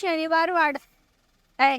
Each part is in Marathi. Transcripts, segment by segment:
शनिवार वाढ ऐ,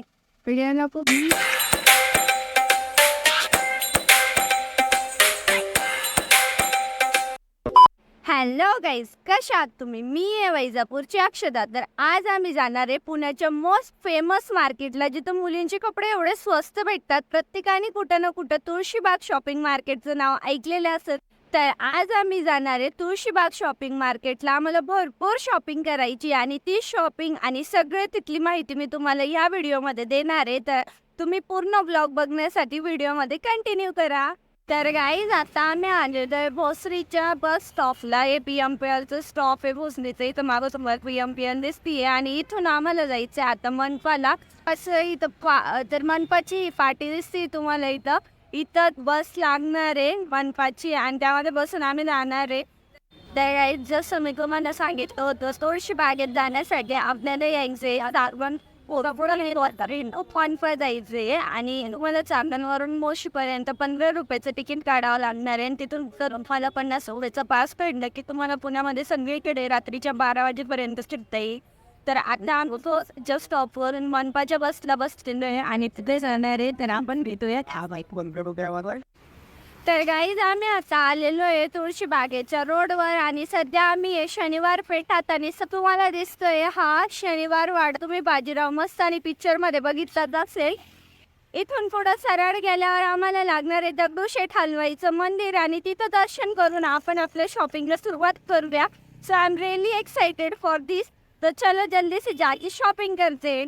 हॅलो गाईज कशा आहात तुम्ही? मी आहे वैजापूरची अक्षदा. तर आज आम्ही जाणार आहे पुण्याच्या मोस्ट फेमस मार्केटला जिथं मुलींचे कपडे एवढे स्वस्त भेटतात. प्रत्येकाने कुठं ना कुठं तुळशीबाग शॉपिंग मार्केटचं नाव ऐकलेलं असेल. तर आज आम्ही जाणार आहे तुळशीबाग शॉपिंग मार्केटला. आम्हाला भरपूर शॉपिंग करायची आणि ती शॉपिंग आणि सगळे तिथली माहिती मी तुम्हाला या व्हिडिओमध्ये देणार आहे. तर तुम्ही पूर्ण ब्लॉग बघण्यासाठी व्हिडिओमध्ये कंटिन्यू करा. तर गाईज आता आम्ही आलेलो आहे भोसरीच्या बस स्टॉपला हे पी एम पी एलचं स्टॉप आहे भोसरीचं. इथं मागं तुम्हाला पी एम पी एल दिसतीये आणि इथून आम्हाला जायचं आहे आता मनपाला. असं इथं पा तर मनपाची पाटी दिसते तुम्हाला इथं. इथं बस लागणार आहे मनपाची आणि त्यामध्ये बसून आम्ही जाणार आहे. तर जसं मी तुम्हाला सांगितलं होतं थोडीशी बागेत जाण्यासाठी आपल्याला यायचे आपण पॉईंटवर जायचे आणि तुम्हाला चांदणवरून मोशीपर्यंत पंधरा रुपयाचं तिकीट काढावं लागणार आहे आणि तिथून जर तुम्हाला पन्नास रुपयाचा पास पडलं की तुम्हाला पुण्यामध्ये सगळीकडे रात्रीच्या बारा वाजेपर्यंत फिरता येईल तर आता आम्ही तो जस्ट स्टॉपवरून मनपाच्या बसला बसलेलो आहे आणि तिथे जाणार आहे तर आपण भेटूया तर गाईज आम्ही आता आलेलो आहे तुळशी बागेच्या रोडवर आणि सध्या आम्ही आहे शनिवार पेठात आणि तुम्हाला दिसतोय हा शनिवार वाड. तुम्ही बाजीराव मस्तानी पिक्चरमध्ये बघितलाच असेल. इथून पुढं सरळ गेल्यावर आम्हाला लागणार आहे दगडूशेठ हलवाईचं मंदिर आणि तिथं दर्शन करून आपण आपल्या शॉपिंगला सुरुवात करूया. So I am really excited for this तर चलो जल्दी से जाके शॉपिंग करते.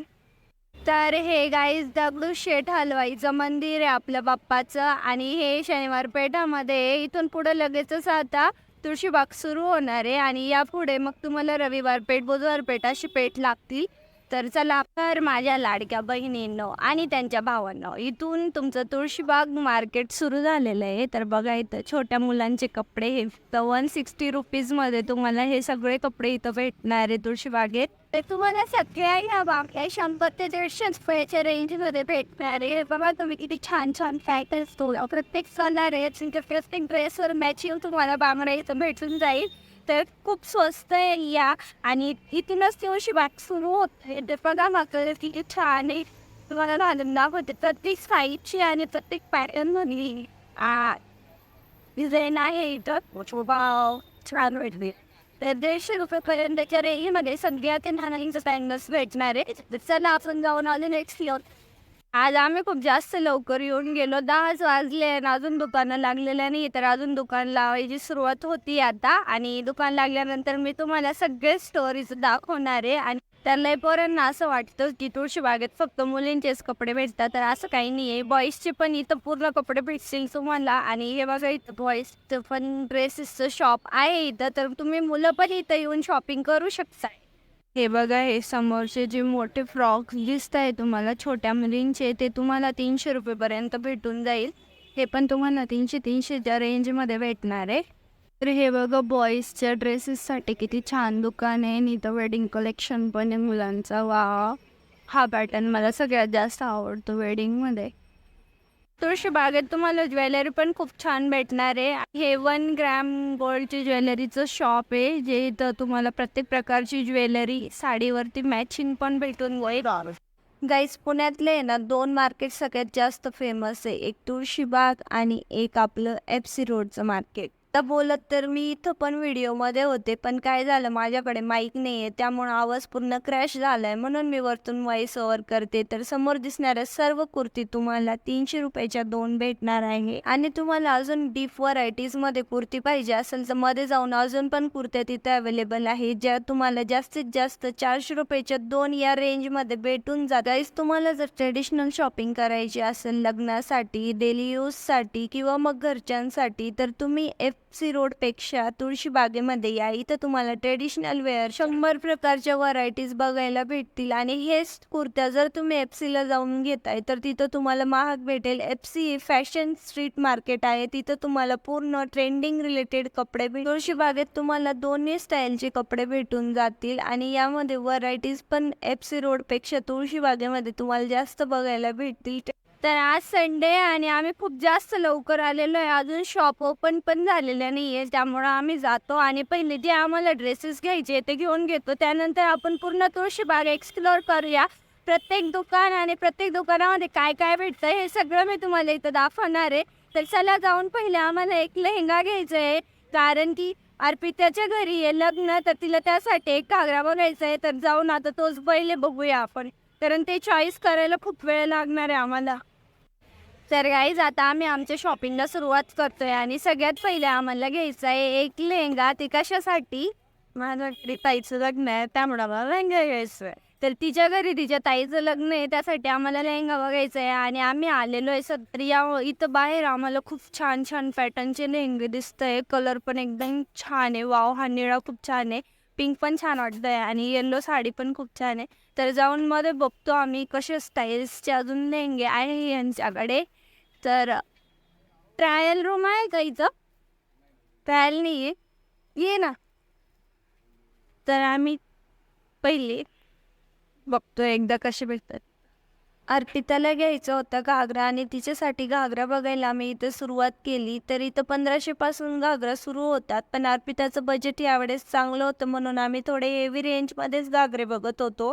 तर हे गाईज दगडूशेठ हलवाईचं मंदिर आहे आपल्या बाप्पाचं. आणि हे शनिवार पेठामध्ये इथून पुढं लगेचच आता तुळशीबाग सुरू होणार आहे. आणि यापुढे मग तुम्हाला रविवार पेठ बुधवार पेठ अशी पेठ लागतील. तर चला तर माझ्या लाडक्या बहिणींनो आणि त्यांच्या भावांनो इथून तुमचं तुळशीबाग मार्केट सुरू झालेलं आहे. तर बघा इथं छोट्या मुलांचे कपडे हे तर वन सिक्स्टी रुपीजमध्ये तुम्हाला हे सगळे कपडे इथं भेटणार आहे तुळशीबागेत. ते तुम्हाला सगळ्या या बागल्या शंभर ते दीडशे रुपयाच्या रेंजमध्ये भेटणार आहे. बघा तुम्ही किती छान छान पॅटर्न्स तो प्रत्येक सणार आहे तुमच्या प्रत्येक ड्रेसवर मॅचिंग तुम्हाला बांगडा इथं भेटून जाईल. तर खूप स्वस्त एरिया आणि इथूनच ती अशी बाग सुरू होते. ते बघा मात्र तिथे छान आहे. तुम्हाला घालून दाखवते. प्रत्येक साईडची आणि प्रत्येक पॅटर्न मधली. आ डिझाईन आहे इथं. वाव छान भेटली तर दीडशे रुपयेपर्यंतच्या रेंजमध्ये सगळ्यात नानांचं पॅन्गल्स भेटणार आहे. तर चला आपण जाऊन आलो नेक्स्ट इयर आज आम्ही खूप जास्त लवकर येऊन गेलो. दहाच वाजले आणि अजून दुकानं लागलेल्या नाही तर अजून दुकान लावायची सुरुवात होती आता. आणि दुकान लागल्यानंतर मी तुम्हाला सगळे स्टोरीज दाखवणार आहे. आणि त्याला पोरांना असं वाटतं की तुळशीबागेत फक्त मुलींचेच कपडे भेटतात. तर असं काही नाही आहे बॉईजचे पण इथं पूर्ण कपडे भेटतील तुम्हाला. आणि हे बघा इथं बॉईजचं पण ड्रेसेसचं शॉप आहे इथं. तर तुम्ही मुलं पण इथं येऊन शॉपिंग करू शकता हे बघा हे समोरचे जे मोठे फ्रॉक्स दिसत आहे तुम्हाला छोट्या मुलींचे ते तुम्हाला तीनशे रुपयेपर्यंत भेटून जाईल. हे पण तुम्हाला तीनशे तीनशेच्या रेंजमध्ये भेटणार आहे. तर हे बघा बॉईजच्या ड्रेसेससाठी किती छान दुकान आहे. आणि इथं वेडिंग कलेक्शन पण आहे मुलांचा. वा हा पॅटर्न मला सगळ्यात जास्त आवडतो वेडिंगमध्ये तुळशी बागेत तुम्हाला ज्वेलरी पण खूप छान भेटणार आहे. हे वन ग्रॅम गोल्डची ज्वेलरीचं शॉप आहे. जे इथं तुम्हाला प्रत्येक प्रकारची ज्वेलरी साडीवरती मॅचिंग पण भेटून जाईल. गाईस पुण्यातले आहे ना दोन मार्केट सगळ्यात जास्त फेमस आहे. एक तुळशीबाग आणि एक आपलं एफ सी रोडचं मार्केट आता बोलत तर मी इथं पण व्हिडिओमध्ये होते पण काय झालं माझ्याकडे माईक नाही आहे त्यामुळं आवाज पूर्ण क्रॅश झाला आहे म्हणून मी वरतून व्हॉइस ओव्हर करते. तर समोर दिसणाऱ्या सर्व कुर्ती तुम्हाला तीनशे रुपयाच्या दोन भेटणार आहे. आणि तुम्हाला अजून डीप व्हरायटीजमध्ये कुर्ती पाहिजे असेल तर मध्ये जाऊन अजून पण कुर्त्या तिथे अवेलेबल आहे ज्या तुम्हाला जास्तीत जास्त चारशे रुपयाच्या दोन या रेंजमध्ये भेटून जात तुम्हाला जर ट्रेडिशनल शॉपिंग करायची असेल लग्नासाठी डेली यूजसाठी किंवा मग घरच्यांसाठी तर तुम्ही एफ सी रोडपेक्षा या. इथं तुम्हाला ट्रेडिशनल वेअर शंभर प्रकारच्या व्हरायटीज बघायला भेटतील. आणि हेच कुर्त्या जर तुम्ही एफ सीला जाऊन घेताय तर तिथं तुम्हाला महाग भेटेल F C fashion street market आहे. तिथं तुम्हाला पूर्ण ट्रेंडिंग रिलेटेड कपडे भेट तुळशीबागेत तुम्हाला दोन्ही स्टाईलचे कपडे भेटून जातील. आणि यामध्ये व्हरायटीज पण एफ सी रोडपेक्षा तुम्हाला जास्त बघायला भेटतील. तर आज संडे आणि आम्ही खूप जास्त लवकर आलेलो आहे. अजून शॉप ओपन पण झालेलं नाही आहे त्यामुळं आम्ही जातो आणि पहिले जे आम्हाला ड्रेसेस घ्यायचे ते घेऊन घेतो. त्यानंतर आपण पूर्ण तुळशीबाग एक्सप्लोअर करूया. प्रत्येक दुकान आणि प्रत्येक दुकानामध्ये काय काय भेटतं हे सगळं मी तुम्हाला इथं दाखवणार आहे. तर चला जाऊन पहिले आम्हाला एक लेहंगा घ्यायचा आहे कारण की अर्पिताच्या घरी आहे लग्न तर तिला त्यासाठी एक घागरा बघायचा आहे तर जाऊन आता तोच पहिले बघूया आपण. कारण ते चॉईस करायला खूप वेळ लागणार आहे आम्हाला. तर गाईज आता आम्ही आमच्या शॉपिंगला सुरुवात करतोय आणि सगळ्यात पहिले आम्हाला घ्यायचं आहे एक लेहंगा. ते कशासाठी? माझ्या घरी ताईचं लग्न आहे त्यामुळे आम्हाला लेहंगा घ्यायचं आहे तर तिच्या घरी तिच्या ताईचं लग्न आहे त्यासाठी आम्हाला लेहंगा बघायचा आहे आणि आम्ही आलेलो आहे सध्या या इथं बाहेर. आम्हाला खूप छान छान पॅटर्नचे लेहंगे दिसत आहे कलर पण एकदम छान आहे. वाव हा निळा खूप छान आहे. पिंक पण छान वाटतं आहे आणि येल्लो साडी पण खूप छान आहे. तर जाऊन मध्ये बघतो आम्ही कसे स्टाईल्सचे अजून लेहंगे आहे यांच्याकडे. तर ट्रायल रूम आहे का इथं? ट्रायल नाही आहे ये ना. तर आम्ही पहिले बघतो एकदा कसे भेटतात. अर्पिताला घ्यायचं होतं घागरा आणि तिच्यासाठी घागरा बघायला आम्ही इथं सुरुवात केली. तर इथं पंधराशेपासून घागरा सुरू होतात. पण अर्पिताचं बजेट यावेळेस चांगलं होतं म्हणून आम्ही थोडे हेवी रेंजमध्येच घागरे बघत होतो.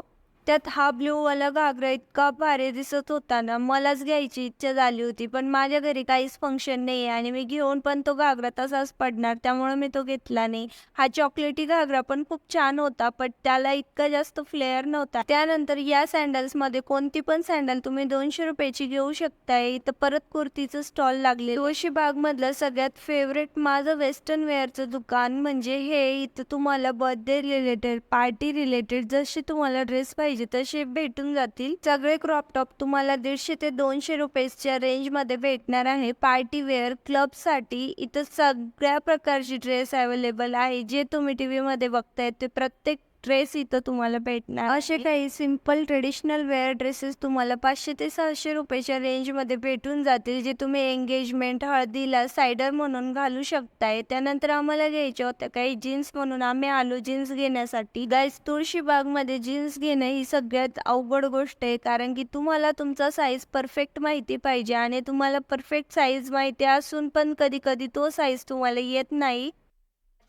त्यात हा ब्ल्यूवाला घागरा इतका भारी दिसत होता ना मलाच घ्यायची इच्छा झाली होती पण माझ्या घरी काहीच फंक्शन नाही आहे आणि मी घेऊन पण तो घागरा तसाच पडणार त्यामुळे मी तो घेतला नाही. हा चॉकलेटी घागरा पण खूप छान होता पण त्याला इतका जास्त फ्लेअर नव्हता. त्यानंतर या सँडल्समध्ये कोणती पण सँडल तुम्ही दोनशे रुपयाची घेऊ शकताय. इथं परत कुर्तीचं स्टॉल लागले तुळशी बागमधलं सगळ्यात फेवरेट माझं वेस्टर्न वेअरचं दुकान म्हणजे हे इथं तुम्हाला बर्थडे रिलेटेड पार्टी रिलेटेड जसे तुम्हाला ड्रेस पाहिजे तसे भेटून जातील. सगळे क्रॉप टॉप तुम्हाला दीडशे ते दोनशे रुपयेच्या रेंजमध्ये भेटणार आहे. पार्टी वेअर क्लबसाठी इथं सगळ्या प्रकारचे ड्रेस अवेलेबल आहे. जे तुम्ही टी व्हीमध्ये बघताय ते प्रत्येक ड्रेस इथं तुम्हाला भेटणार. असे काही सिंपल ट्रेडिशनल वेअर ड्रेसेस तुम्हाला पाचशे ते सहाशे रुपयाच्या रेंजमध्ये भेटून जातील जे तुम्ही एंगेजमेंट हळदीला सायडर म्हणून घालू शकताय. त्यानंतर आम्हाला घ्यायच्या होत्या काही जीन्स म्हणून. आम्ही आलो जीन्स घेण्यासाठी. गाईज तुळशीबागमध्ये जीन्स घेणं ही सगळ्यात अवघड गोष्ट आहे कारण की तुम्हाला तुमचा साईज परफेक्ट माहिती पाहिजे आणि तुम्हाला परफेक्ट साईज माहिती असून पण कधी कधी तो साईज तुम्हाला येत नाही.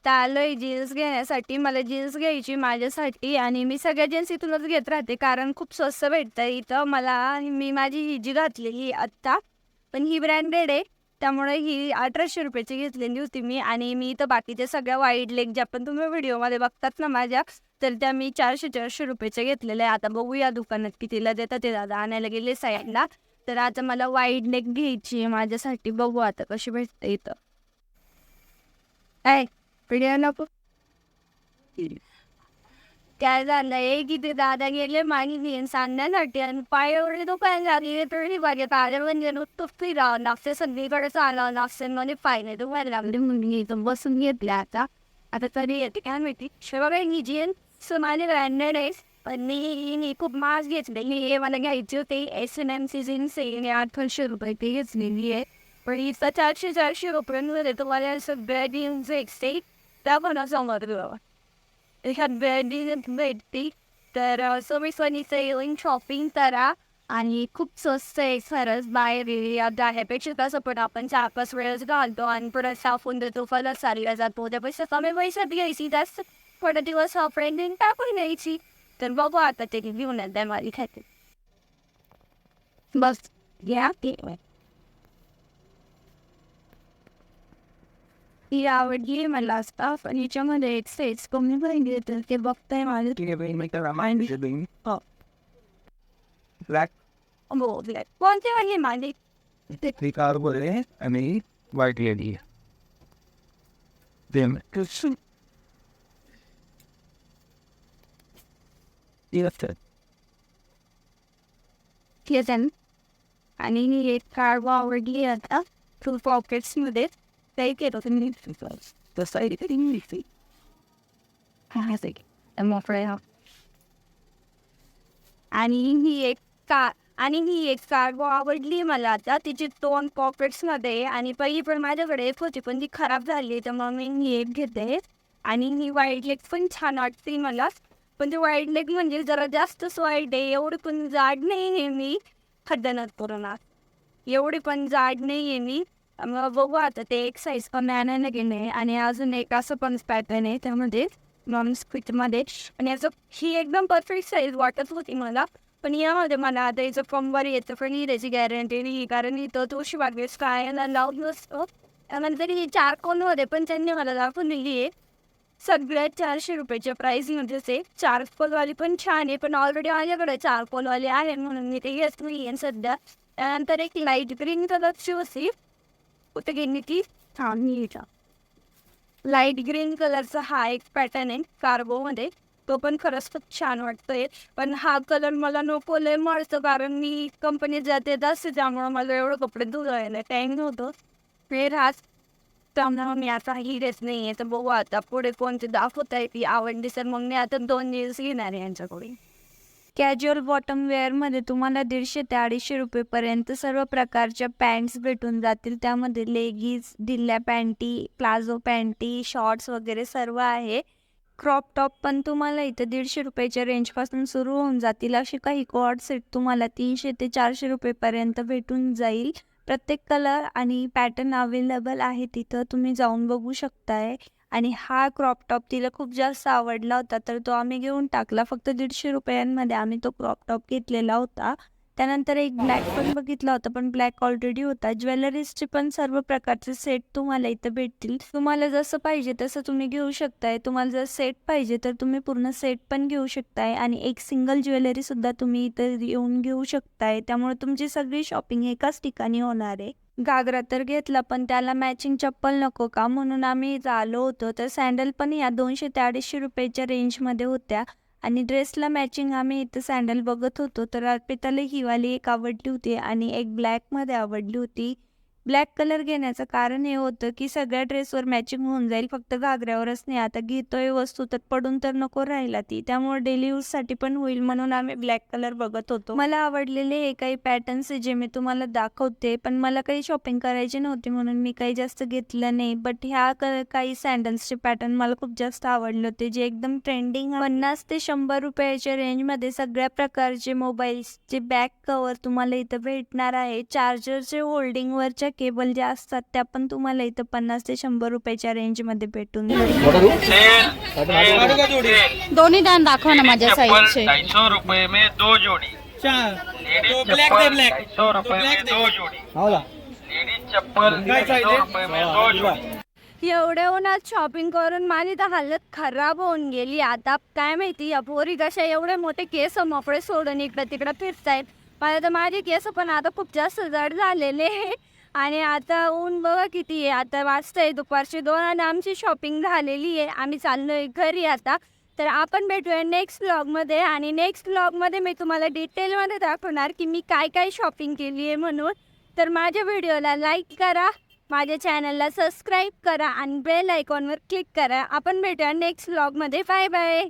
आलोय जीन्स घेण्यासाठी मला जीन्स घ्यायची माझ्यासाठी आणि मी सगळ्या जीन्स इथूनच घेत राहते कारण खूप स्वस्त भेटतं इथं मला मी माझी ही जी घातलेली आत्ता पण ही ब्रँडेड आहे त्यामुळे ही अठराशे रुपयाची घेतलेली होती मी आणि मी इथं बाकीच्या सगळ्या वाईड लेग ज्या पण तुम्ही व्हिडिओमध्ये बघतात ना माझ्या तर त्या मी चारशे चारशे रुपयाच्या घेतलेल्या आहे आता बघूया दुकानात कितीला देतात ते दादा. आणायला गेले साईडला. तर आता मला वाईड लेग घ्यायची आहे माझ्यासाठी. बघू आता कशी भेटते इथं. काय नको काय झालंय की ते दादा गेले मागे घेऊन सांगण्यासाठी आणि पायावरती दुकान लागले तरी माझ्या ताऱ्या म्हणजे नुसतं फिरावं लागते सगळीकडे चालावं लागते म्हणजे फायदे दुखायला लागले म्हणून इथं बसून घेतले आता आता तरी येते काय माहिती शिवाय बघा ही जीन्स माझे ब्रँडेड आहे पण मी खूप मास घेतलेली हे मला घ्यायची होती S N M C jeans आहे आठशे रुपये ती घेतलेली आहे पण इथं चारशे चारशे रुपयांमध्ये तुम्हाला सगळ्या जीन्स भेटते त्या पण समजलं ह्यात ब्रँडिंग भेटते तर सोमेश्वरीचं येऊन शॉपिंग करा आणि खूप स्वस्त आहे खरंच बाहेर आता ह्यापेक्षा कसं पण आपण चार पाच वेळेस घालतो आणि परत साफून देतो फलच चालला जातो त्यापेक्षा कमी पैशात घ्यायची जास्त थोडा दिवस फ्रेंडिंग टाकून घ्यायची तर बघू आता ते घेऊन येत माझी खाते बस घ्या yeah, I would give my last stuff, and each one day it says, "Come here, bring it the time." I just give him Oh. Black. Oh, black. One thing I remind. The car was. I mean, white lady. Them. Yes. Yes, and I need a car while we're geared up to focus with. They get फुल पॉकेट्समध्ये ते केलं तुम्ही The side is English. I'm afraid of. आणि ही एक का आणि ही एक कार आवडली मला आता तिची दोन पॉकेट्समध्ये आणि पहिली पण माझ्याकडे एक होती पण ती खराब झाली मग मी ही एक घेते आणि ही वाईट लेग पण छान वाटते मला पण ते वाईट लेग म्हणजे जरा जास्तच वाईट आहे एवढी पण जाड नाही आहे मी खड्ड्यानात करून एवढी पण जाड नाही आहे मी मग बघू आता ते एक साईज कमी आणायला गेले आणि अजून एक असं पण पॅटर्न आहे त्यामध्ये नॉन स्क्विटमध्ये आणि याचं ही एकदम परफेक्ट साईज वाटत होती मला. पण यामध्ये मला आता याचं फॉर्मवर येतं पण ही त्याची गॅरंटी नाही. कारण इथं तोशी बागेस काय लावून नसतो त्यानंतर ही चार कोनमध्ये पण त्यांनी मला दाखवून दिली आहे. सगळ्यात चारशे रुपयाच्या प्राईसमध्येच आहे चार पोलवाली पण छान आहे. पण ऑलरेडी माझ्याकडे चार पोलवाली आहे म्हणून मी ते घेत नाही आहे सध्या. त्यानंतर एक लाइट ग्रीन कलरची होती. ती हा लाइट ग्रीन कलरचा हा एक पॅटर्न आहे कार्गोमध्ये तो पण खरंच खूप छान वाटतोय. पण हा कलर मला नको लय मळतो कारण मी कंपनीत जाते असते त्यामुळं मला एवढं कपडे धुवायला टाईम नव्हतं. फेर हाच त्यामुळं मी आता ही ड्रेस नाही आहे तर बघू आता पुढे कोणते दाखवत आहे ती आवडली सर मग मी आता दोन दिवस घेणार आहे यांच्याकडे कॅज्युअल बॉटम वेअरमध्ये तुम्हाला दीडशे ते अडीचशे रुपयेपर्यंत सर्व प्रकारच्या पॅन्ट्स भेटून जातील. त्यामध्ये लेगीज ढिल्ल्या पॅन्टी प्लाझो पॅन्टी शॉर्ट्स वगैरे सर्व आहे. क्रॉप टॉप पण तुम्हाला इथं दीडशे रुपयाच्या रेंजपासून सुरू होऊन जातील. असे काही कॉर्ड सेट तुम्हाला तीनशे ते चारशे रुपयेपर्यंत भेटून जाईल. प्रत्येक कलर आणि पॅटर्न अवेलेबल आहे तिथं तुम्ही जाऊन बघू शकताय. आणि हा क्रॉप टॉप तिला खूप जास्त आवडला होता. तर तो आम्ही घेऊन टाकला. फक्त दीडशे रुपयांमध्ये आम्ही तो क्रॉप टॉप घेतलेला होता. त्यानंतर एक ब्लॅक पण बघितला होता पण ब्लॅक ऑलरेडी होता. ज्वेलरीजचे पण सर्व प्रकारचे सेट तुम्हाला इथं भेटतील. तुम्हाला जसं पाहिजे तसं तुम्ही घेऊ शकताय. तुम्हाला जर सेट पाहिजे तर तुम्ही पूर्ण सेट पण घेऊ शकताय. आणि एक सिंगल ज्वेलरी सुद्धा तुम्ही इथं येऊन घेऊ शकताय. त्यामुळे तुमची सगळी शॉपिंग एकाच ठिकाणी होणार आहे. घागरा तर घेतला पण त्याला मॅचिंग चप्पल नको का? म्हणून आम्ही आलो होतो. तर सँडल पण या दोनशे ते अडीचशे रुपयाच्या रेंजमध्ये होत्या. आणि ड्रेसला मॅचिंग आम्ही इथं सँडल बघत होतो. तर अर्पिताला ही वाली एक आवडली होती आणि एक ब्लॅकमध्ये आवडली होती. ब्लॅक कलर घेण्याचं कारण हे होतं की सगळ्या ड्रेसवर मॅचिंग होऊन जाईल फक्त घागऱ्यावरच नाही. आता घेतोय वस्तू तर पडून तर नको राहिला ती. त्यामुळे डेली यूजसाठी पण होईल म्हणून आम्ही ब्लॅक कलर बघत होतो. मला आवडलेले हे काही पॅटर्न्स आहे जे मी तुम्हाला दाखवते पण मला काही शॉपिंग करायची नव्हती म्हणून मी काही जास्त घेतलं नाही. बट ह्या क- काही सँडल्सचे पॅटर्न मला खूप जास्त आवडले होते जे एकदम ट्रेंडिंग पन्नास ते शंभर रुपयाच्या रेंजमध्ये सगळ्या प्रकारचे मोबाईल्सचे बॅक कवर तुम्हाला इथं भेटणार आहे. चार्जरचे होल्डिंगवरच्या केबल ज्या असतात त्या पण तुम्हाला इथं पन्नास ते शंभर रुपयाच्या रेंजमध्ये भेटून दोन्ही दान दाखवा ना माझ्या साईजचे. ढाई सौ रुपए में दो जोड़ी. चार. लेडीज तो ब्लैक चप्पल दे ब्लैक ढाई सौ रुपए में दो. जोड़ी. लेडीज चप्पल ढाई सौ रुपए में दो जोड़ी. एवढ्या उन्हात शॉपिंग करून माझी तर हालत खराब होऊन गेली. आता काय माहिती या पोरी कशा एवढे मोठे केस मोकळे सोडून इकडं तिकडं फिरतायत. मला तर माझे केस पण आता खूप जास्त जड झालेले आहे. आणि आता ऊन बघा किती आहे. आता वाजतंय दुपारचे दोन आणि आमची शॉपिंग झालेली आहे. आम्ही चाललोय घरी आता. तर आपण भेटूया नेक्स्ट ब्लॉगमध्ये आणि नेक्स्ट ब्लॉगमध्ये मी तुम्हाला डिटेलमध्ये दाखवणार की मी काय काय शॉपिंग केली आहे म्हणून. तर माझ्या व्हिडिओला लाईक करा. माझ्या चॅनलला सबस्क्राईब करा. आणि बेल आयकॉनवर क्लिक करा. आपण भेटूया नेक्स्ट ब्लॉगमध्ये बाय बाय